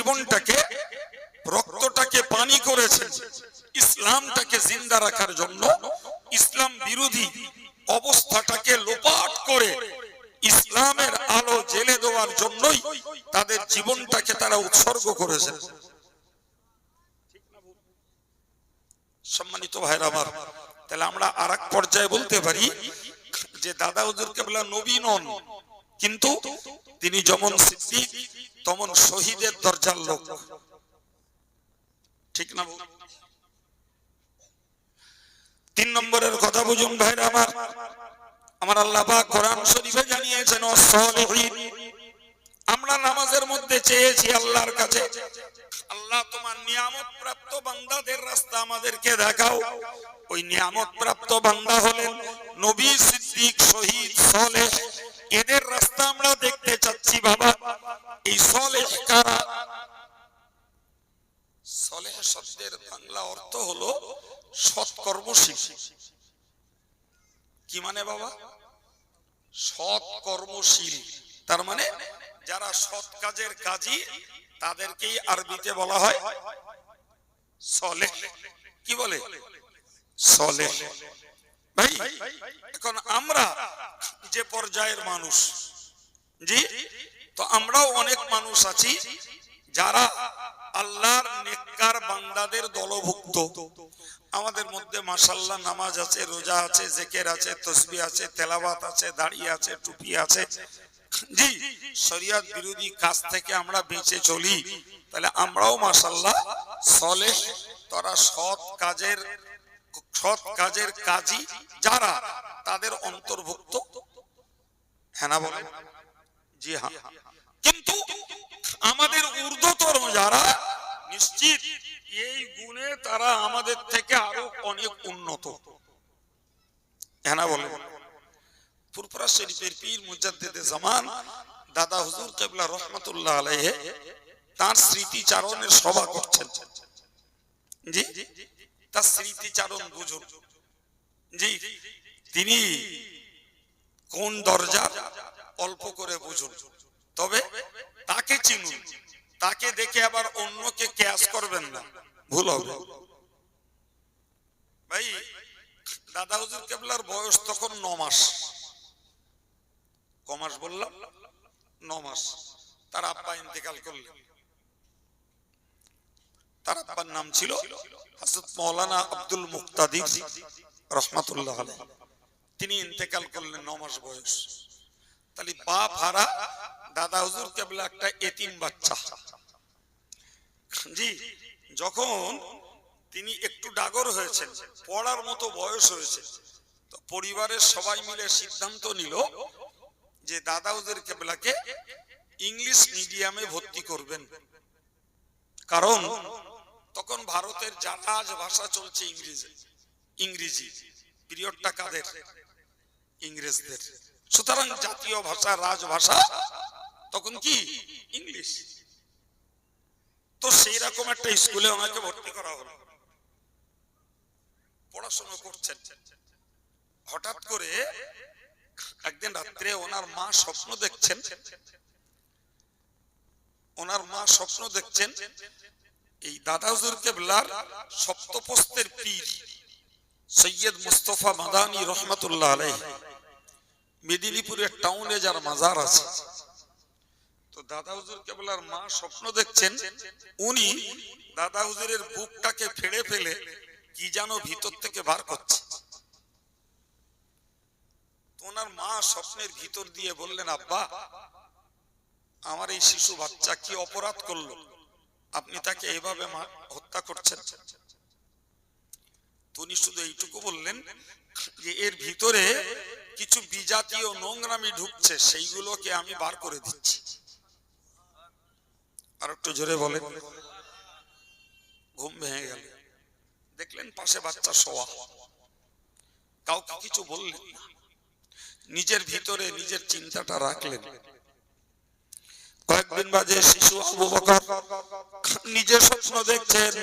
জীবনটাকে, রক্তটাকে পানি করেছেন ইসলামটাকে জিন্দা রাখার জন্য ইসলাম বিরোধী অবস্থাটাকে লোপাট করে ইসলামের আলো জেলে দেওয়ার জন্যই তাদের জীবনটাকে তারা উৎসর্গ করেছেন সম্মানিত ভাইরা আমার, তাহলে আমরা আর এক পর্যায়ে বলতে পারি যে দাদা হুজুর কেবলা নবী নন। কিন্তু তিনি যেমন সিদ্দিক, তেমন শহীদের দরজার লোক। ঠিক না তিন নম্বরের কথা বুঝুন ভাইরা আমার। আমার আল্লাহ কোরআন শরীফে জানিয়েছেন আমরা নামাজের মধ্যে চেয়েছি আল্লাহর কাছে। আল্লাহ তোমার নিয়ামত প্রাপ্ত বান্দাদের রাস্তা আমাদেরকে দেখাও। ওই নিয়ামত প্রাপ্ত বান্দা হলেন নবী সিদ্দিক শহীদ সলেহ। এদের রাস্তা আমরা দেখতে চাচ্ছি, বাবা। এই সলেহ কারা? সলেহ শব্দের বাংলা অর্থ হলো সৎ কর্মশীল কি মানে বাবা? সৎ কর্মশীল তার মানে যারা সৎ কাজের কাজী, তাদেরকেই আরবিতে বলা হয় সলেহ। কি বলে? ভাই, এখন আমরা যে পর্যায়ের মানুষ। জি? তো আমরাও অনেক মানুষ আছি যারা আল্লাহর নেককার বান্দাদের দলভুক্ত। আমাদের মধ্যে মাসাল্লাহ নামাজ আছে, রোজা আছে, জেকের আছে, তসবি আছে তেলাবাত আছে, দাড়ি আছে, টুপি আছে। জি, শরিয়াত বিরোধী কাজ থেকে আমরা বেঁচে চলি। তাহলে আমরাও মাসাল্লাহ সলেহ, তারা সৎ কাজের সৎ কাজের কাজী যারা, তাদের অন্তর্ভুক্ত। হ্যাঁ বলেন? জি হ্যাঁ। কিন্তু আমাদের ঊর্ধ্বতর যারা, নিশ্চিত এই গুণে তারা আমাদের থেকে আরও অনেক উন্নত। হ্যাঁ বলেন? ফুরফুরা শরীফের পীর মুজাদ্দেদে জামান, দাদা হুজুর কেবলা রহমতুল্লাহ আলাইহে, তার স্মৃতিচারণের সভা করছেন। জি? তার স্মৃতিচারণ বুঝুন। জি? তিনি কোন দরজা? অল্প করে বুঝুন। তবে তাকে চিনুন। তাকে দেখে আবার অন্যকে ক্যাশ করবেন না। ভুল হবে। ভাই, দাদা হুজুর কেবলার বয়স তখন ন মাস। ক মাস বললাম? ন মাস। তার আব্বা ইন্তেকাল করলেন। তার আব্বার নাম ছিল হাজরত মৌলানা আব্দুল মুক্তাদির রহমাতুল্লাহ আলাইহি। তিনি ইন্তেকাল করলেন, ন মাস বয়স। তাহলে বাপ হারা, দাদা হুজুর কেবলা একটা এতিম বাচ্চা। জি, যখন তিনি একটু ডাগর হয়েছেন, পড়ার মতো বয়স হয়েছে, তো পরিবারের সবাই মিলে সিদ্ধান্ত নিল যে দাদা হুজুর কেবলাকে ইংলিশ মিডিয়ামে ভর্তি করবেন। কারণ তখন ভারতের জাহাজ ভাষা চলছে ইংরেজি ইংরেজি, পিরিয়ডটা কাদের? ইংরেজদের। সুতরাং জাতীয় ভাষা, রাজভাষা তখন কি? ইংলিশ। তো সেই রকম একটা স্কুলে ওনাকে ভর্তি করা হলো। পড়াশোনা করছেন। হঠাৎ করে একদিন রাত্রে ওনার মা স্বপ্ন দেখছেন। ওনার মা স্বপ্ন দেখছেন, এই দাদা হুজুর কেবলার সপ্তপস্তের পীর সৈয়দ মুস্তফা মাদানী রহমতুল্লাহ আলাই মেদিনীপুরের টাউনে যার মাজার আছে। তো দাদা হুজুর কেবলার মা স্বপ্ন দেখছেন, উনি দাদা হুজুরের বুকটাকে ফেড়ে ফেলে কি যেন ভিতর থেকে বার করছে। ওনার মা স্বপ্নের ভিতর দিয়ে বললেন, আব্বা, আমার এই শিশু বাচ্চা কি অপরাধ করল? আপনি তাকে এইভাবে হত্যা করছেন? উনি শুধু এইটুকু বললেন যে এর ভিতরে কিছু বিজাতীয় নোংরামি ঢুকছে, সেইগুলোকে আমি বার করে দিচ্ছি। আর একটু জোরে বলেন। ঘুম ভেঙে গেল। দেখলেন পাশে বাচ্চা শোয়া। কাউকে কিছু বললেন নিজের ভিতরে নিজের চিন্তাটা রাখলেন। কয়েকদিন বাজে শিশু আবু বকর নিজে স্বপ্ন দেখছেন।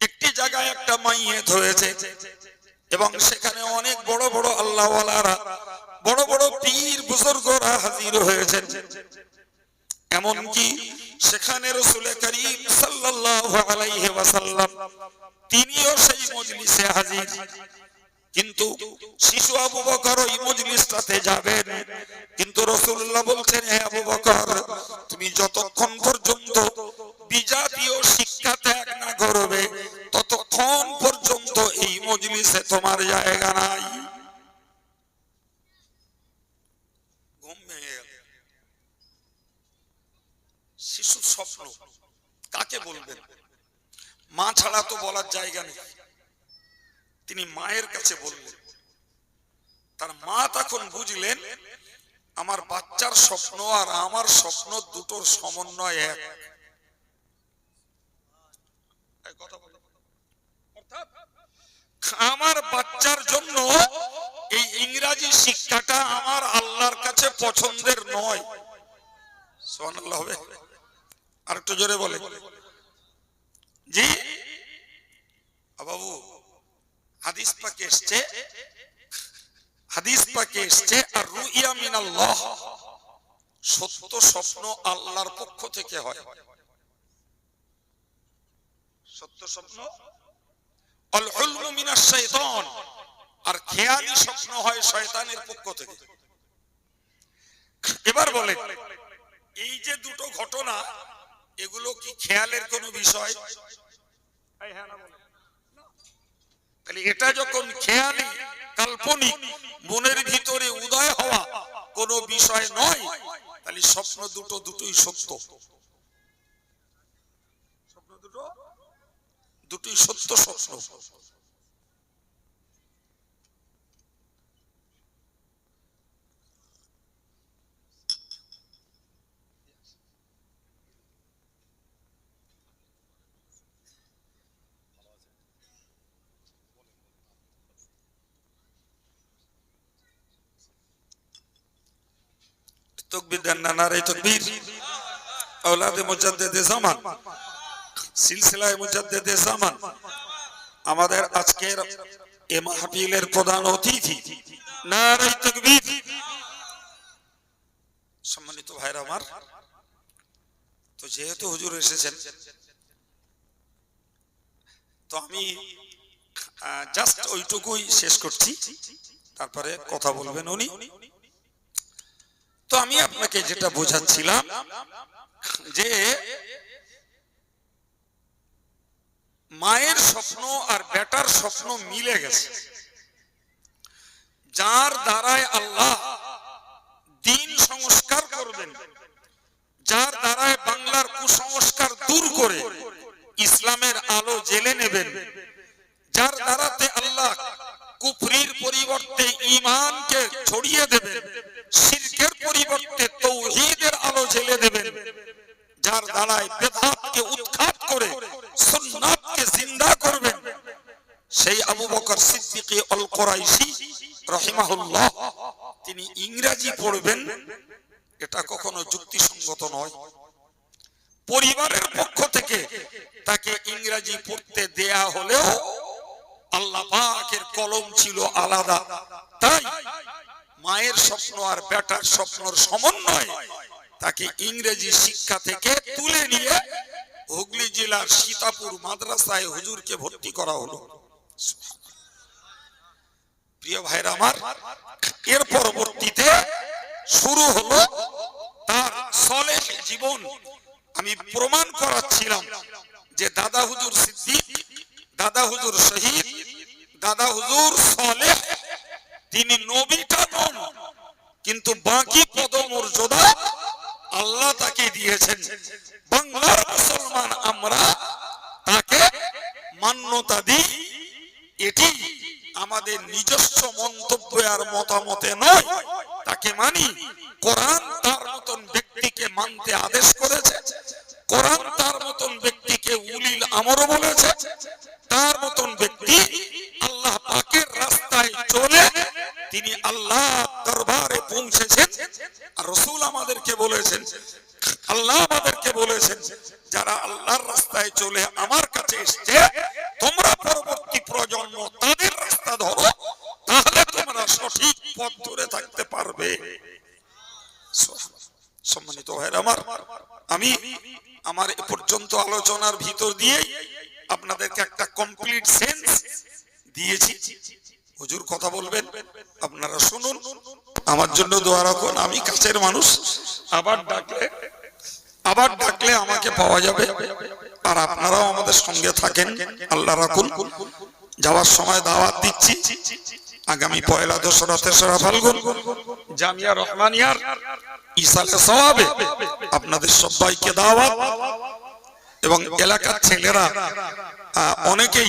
একটি জায়গায় একটা মাইয়েত হয়েছে। এবং সেখানে অনেক বড় বড় আল্লাহওয়ালারা, বড় বড় পীর বুজুর্গরা হাজির হয়েছেন। এমনকি সেখানে রসুল করিম সাল্লাল্লাহু তিনিও সেই মজলিসে হাজির। কিন্তু শিশু আবু বকর ওই মজলিসটাতে যাবেন। কিন্তু রসুল্লাহ বলছেন, হে আবু বকর, তুমি যতক্ষণ পর্যন্ত বিজাতীয় শিক্ষা মজলিসে তোমার জায়গা নাই শিশুর স্বপ্ন কাকে বলবেন? মা ছাড়া তো বলার জায়গা নেই তিনি মায়ের কাছে বললেন তার মা তখন বুঝলেন আমার বাচ্চার স্বপ্ন আর আমার স্বপ্ন দুটোর সমন্বয় এক এই কথা বলো। অর্থাৎ আমার বাচ্চার জন্য এই ইংরাজি শিক্ষাটা আমার আল্লাহর কাছে পছন্দের নয়। সুবহানাল্লাহ হবে। আর একটু জোরে বলে। জি? বাবু, হাদিস পাকে এসছে। হাদিস পাকে এসছে, আর রুইয়া মিনাল্লাহ। সত্য স্বপ্ন আল্লাহর পক্ষ থেকে হয়। সত্য স্বপ্ন? আল উলমু আর খেয়ালি স্বপ্ন হয় শয়তানের পক্ষ থেকে। এবার বলে এই যে দুটো ঘটনা, এগুলো কি খেয়ালের কোনো বিষয়? তাহলে এটা যখন খেয়ালি, কাল্পনিক, মনের ভিতরে উদয় হওয়া কোনো বিষয় নয়, তাহলে স্বপ্ন দুটো দুটোই সত্য স্বপ্ন দুটো দুটোই সত্য স্বপ্ন। তকবির দেন না নারে তকবির। আওলাদে মুজাদ্দেদে জামান। সিলসিলায় মুজাদ্দেদে জামান। আমাদের আজকের এ মাহফিলের প্রধান অতিথি তকবির। সম্মানিত ভাইরা আমার, তো যেহেতু হুজুর এসেছেন, তো আমি জাস্ট ওইটুকুই শেষ করছি। তারপরে কথা বলবেন উনি। তো আমি আপনাকে যেটা বোঝাচ্ছিলাম যে মায়ের স্বপ্ন আর বেটার স্বপ্ন মিলে গেছে। যার দ্বারায় আল্লাহ দিন সংস্কার করবেন, যার দ্বারায় বাংলার কুসংস্কার দূর করে ইসলামের আলো জেলে নেবেন, যার দ্বারাতে আল্লাহ কুফরির পরিবর্তে ইমানকে ছড়িয়ে দেবেন, শিরকের পরিবর্তে তৌহিদের আলো জেলে দেবেন, যার দ্বারায় বেদাতকে উৎখাত করে সুন্নাতকে জিন্দা করবেন সেই আবু বকর সিদ্দিকী আল কোরাইশি রহিমাহুল্লাহ, তিনি ইংরেজি পড়বেন। এটা কখনো যুক্তিসঙ্গত নয়। পরিবারের পক্ষ থেকে তাকে ইংরেজি পড়তে দেয়া হলেও আল্লাহ পাকের কলম ছিল আলাদা। তাই মায়ের স্বপ্ন আর বেটার স্বপ্নর সমন্বয় তাকে ইংরেজি শিক্ষা থেকে তুলে নিয়ে হুগলি জেলার সীতাপুর মাদ্রাসায় হুজুরকে ভর্তি করা হলো। প্রিয় ভাইরা আমার, এর পরবর্তীতে শুরু হলো তার সলেহ জীবন। আমি প্রমাণ করাচ্ছিলাম যে দাদা হুজুর সিদ্দিক, দাদা হুজুর শহীদ, দাদা হুজুর সলেহ, তিনি নবীটা নন কিন্তু বাকি পদমর্যাদা আল্লাহ তাকে দিয়েছেন। বাংলার মুসলমান আমরা তাকে মান্যতা দিই, এটি আমাদের নিজস্ব মন্তব্য আর মতামতে নয়। তাকে মানি কোরআন তার মতন ব্যক্তিকে মানতে আদেশ করেছে। কোরআন তার মতন ব্যক্তিকে উলিল আমর বলেছে। তার মতন ব্যক্তি আল্লাহ পাকের রাস্তায় চলে। তিনি আল্লাহ দরবারে পৌঁছেছেন আর রসুল আমাদেরকে বলেছেন, আল্লাহ আমাদেরকে বলেছেন, যারা আল্লাহর রাস্তায় চলে আমার কাছে এসছে, তোমরা পরবর্তী প্রজন্ম তাদের রাস্তা ধরো তাহলে তোমরা সঠিক পথ ধরে থাকতে পারবে। সম্মানিত ভাইয়ের আমার, আমি আমার এ পর্যন্ত আলোচনার ভিতর দিয়ে আপনাদেরকে একটা কমপ্লিট সেন্স দিয়েছি। হুজুর কথা বলবেন, আপনারা শুনুন। আমার জন্য দোয়া রাখুন, আমি কাছের মানুষ, আবার ডাকলে আবার ডাকলে আমাকে পাওয়া যাবে। আর আপনারাও আমাদের সঙ্গে থাকেন, আল্লাহ রাখুন। যাওয়ার সময় দাওয়াত দিচ্ছি। আগামী পয়লা দোসরা তেসরা ফাল্গুন, জামিয়া রহমানিয়ার ইসালে সবাবে আপনাদের সবাইকে দাওয়াত এবং এলাকার ছেলেরা অনেকেই